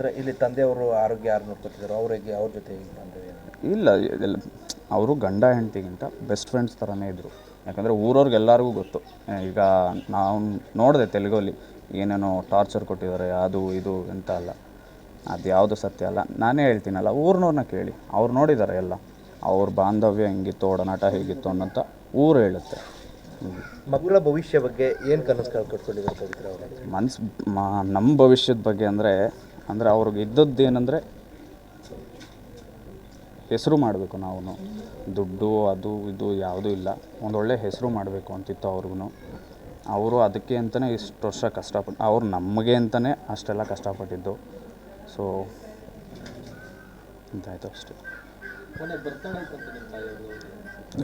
ಅಂದರೆ ಇಲ್ಲಿ ತಂದೆಯವರು ಆರೋಗ್ಯ ಯಾರು ನೋಡ್ಕೊತಿದ್ರು ಅವರಿಗೆ ಅವ್ರ ಜೊತೆ ಇಲ್ಲ ಇಲ್ಲ ಅವರು ಗಂಡ ಹೆಂಡತಿಗಿಂತ ಬೆಸ್ಟ್ ಫ್ರೆಂಡ್ಸ್ ಥರನೇ ಇದ್ದರು ಯಾಕಂದರೆ ಊರವ್ರಿಗೆ ಎಲ್ಲರಿಗೂ ಗೊತ್ತು ಈಗ ನಾವು ನೋಡಿದೆ ತೆಲುಗಲ್ಲಿ ಏನೇನೋ ಟಾರ್ಚರ್ ಕೊಟ್ಟಿದ್ದಾರೆ ಅದು ಇದು ಅಂತ ಅಲ್ಲ. ಅದು ಯಾವುದು ಸತ್ಯ ಅಲ್ಲ. ನಾನೇ ಹೇಳ್ತೀನಲ್ಲ ಊರಿನವ್ರನ್ನ ಕೇಳಿ. ಅವ್ರು ನೋಡಿದ್ದಾರೆ ಎಲ್ಲ. ಅವ್ರ ಬಾಂಧವ್ಯ ಹೆಂಗಿತ್ತು ಒಡನಾಟ ಹೇಗಿತ್ತು ಅನ್ನೋಂಥ ಊರು ಹೇಳುತ್ತೆ. ಮಕ್ಕಳ ಭವಿಷ್ಯ ಬಗ್ಗೆ ಏನು ಕನಸು ಕಟ್ಕೊಂಡಿದ್ದಾರೆ ಪವಿತ್ರ ಅವರು? ಮನ್ಸು ಮಾ ನಮ್ಮ ಭವಿಷ್ಯದ ಬಗ್ಗೆ ಅಂದರೆ ಅಂದರೆ ಅವ್ರಿಗೆ ಇದ್ದದ್ದು ಏನಂದರೆ ಹೆಸರು ಮಾಡಬೇಕು ನಾವು ದುಡ್ಡು ಅದು ಇದು ಯಾವುದೂ ಇಲ್ಲ. ಒಂದೊಳ್ಳೆ ಹೆಸರು ಮಾಡಬೇಕು ಅಂತಿತ್ತು ಅವ್ರಿಗೂ ಅವರು ಅದಕ್ಕೆ ಅಂತಲೇ ಇಷ್ಟು ವರ್ಷ ಕಷ್ಟಪಟ್ಟು ಅವ್ರು ನಮಗೆ ಅಂತಲೇ ಅಷ್ಟೆಲ್ಲ ಕಷ್ಟಪಟ್ಟಿದ್ದು. ಸೊ ಅಂತಾಯ್ತು ಅಷ್ಟೇ.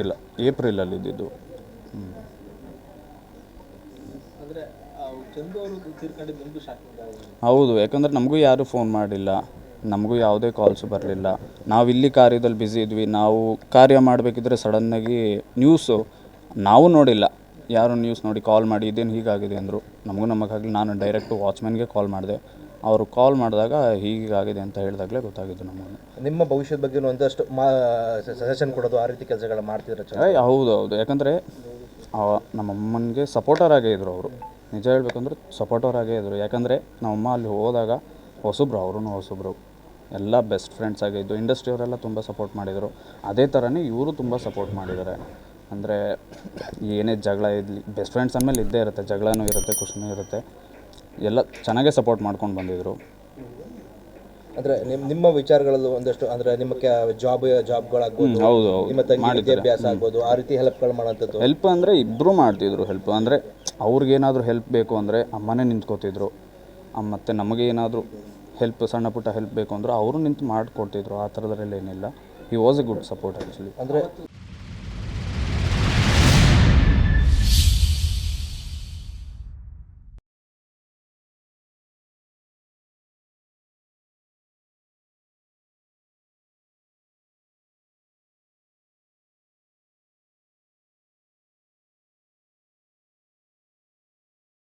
ಇಲ್ಲ ಏಪ್ರಿಲಲ್ಲಿ ಇದ್ದಿದ್ದು ಹ್ಞೂ ಹೌದು ಯಾಕಂದ್ರೆ ನಮಗೂ ಯಾರೂ ಫೋನ್ ಮಾಡಿಲ್ಲ. ನಮಗೂ ಯಾವುದೇ ಕಾಲ್ಸ್ ಬರಲಿಲ್ಲ. ನಾವು ಇಲ್ಲಿ ಕಾರ್ಯದಲ್ಲಿ ಬ್ಯುಸಿ ಇದ್ವಿ. ನಾವು ಕಾರ್ಯ ಮಾಡಬೇಕಿದ್ರೆ ಸಡನ್ನಾಗಿ ನ್ಯೂಸು ನಾವು ನೋಡಿಲ್ಲ. ಯಾರು ನ್ಯೂಸ್ ನೋಡಿ ಕಾಲ್ ಮಾಡಿ ಇದೇನು ಹೀಗಾಗಿದೆ ಅಂದರು. ನಮಗೂ ನಮಗಾಗಲಿ ನಾನು ಡೈರೆಕ್ಟು ವಾಚ್ಮ್ಯಾನ್ಗೆ ಕಾಲ್ ಮಾಡಿದೆ. ಅವರು ಕಾಲ್ ಮಾಡಿದಾಗ ಹೀಗಾಗಿದೆ ಅಂತ ಹೇಳಿದಾಗಲೇ ಗೊತ್ತಾಗಿದ್ದು ನಮಗೆ ನಿಮ್ಮ ಭವಿಷ್ಯದ ಬಗ್ಗೆ ಒಂದಷ್ಟು ಮಾ ಸಜೆಷನ್ ಕೊಡೋದು ಆ ರೀತಿ ಕೆಲಸಗಳ ಮಾಡ್ತಿದ್ರೆ ಹೌದು ಹೌದು. ಯಾಕಂದರೆ ನಮ್ಮ ಅಮ್ಮನಿಗೆ ಸಪೋರ್ಟರ್ ಆಗೇ ಇದ್ರು ಅವರು. ನಿಜ ಹೇಳಬೇಕಂದ್ರೆ ಸಪೋರ್ಟರ್ ಆಗೇ ಇದ್ರು. ಯಾಕಂದರೆ ನಮ್ಮಮ್ಮ ಅಲ್ಲಿ ಹೋದಾಗ ಹೊಸಬ್ರು ಅವರು ಹೊಸಬ್ರು. ಎಲ್ಲ ಬೆಸ್ಟ್ ಫ್ರೆಂಡ್ಸ್ ಆಗಿದ್ದು ಇಂಡಸ್ಟ್ರಿಯವರೆಲ್ಲ ತುಂಬ ಸಪೋರ್ಟ್ ಮಾಡಿದರು. ಅದೇ ಥರನೇ ಇವರು ತುಂಬ ಸಪೋರ್ಟ್ ಮಾಡಿದ್ದಾರೆ. ಅಂದರೆ ಏನೇ ಜಗಳ ಇರಲಿ ಬೆಸ್ಟ್ ಫ್ರೆಂಡ್ಸ್ ಅಂದಮೇಲೆ ಇದ್ದೇ ಇರುತ್ತೆ. ಜಗಳನೂ ಇರುತ್ತೆ, ಖುಷಿನೂ ಇರುತ್ತೆ. ಎಲ್ಲ ಚೆನ್ನಾಗೇ ಸಪೋರ್ಟ್ ಮಾಡ್ಕೊಂಡು ಬಂದಿದ್ದರು ಅಂದ್ರೆ ನಿಮ್ ನಿಮ್ಮ ವಿಚಾರಗಳಲ್ಲೂ ಒಂದಷ್ಟು ಅಂದ್ರೆ ನಿಮ್ಮ ಜಾಬ್ ಜಾಬ್ಗಳಾಗ್ಬೋದು ಹೌದು ಹೌದು. ನಿಮ್ಮ ತಂಗಿ ವಿದ್ಯಾಭ್ಯಾಸ ಆಗ್ಬೋದು ಆ ರೀತಿ ಹೆಲ್ಪ್ಗಳು ಮಾಡೋಂಥದ್ದು ಹೆಲ್ಪ್ ಅಂದರೆ ಇಬ್ರು ಮಾಡ್ತಿದ್ರು ಹೆಲ್ಪ್ ಅಂದರೆ ಅವ್ರಿಗೇನಾದರೂ ಹೆಲ್ಪ್ ಬೇಕು ಅಂದರೆ ಅಮ್ಮನೇ ನಿಂತ್ಕೋತಿದ್ರು. ಮತ್ತೆ ನಮಗೆ ನಮಗೇನಾದರೂ ಹೆಲ್ಪ್ ಸಣ್ಣ ಪುಟ್ಟ ಹೆಲ್ಪ್ ಬೇಕು ಅಂದ್ರೆ ಅವರು ನಿಂತು ಮಾಡಿಕೊಡ್ತಿದ್ರು. ಆ ಥರದ್ರಲ್ಲಿ ಏನಿಲ್ಲ. ಈ was a good support actually ಅಂದ್ರೆ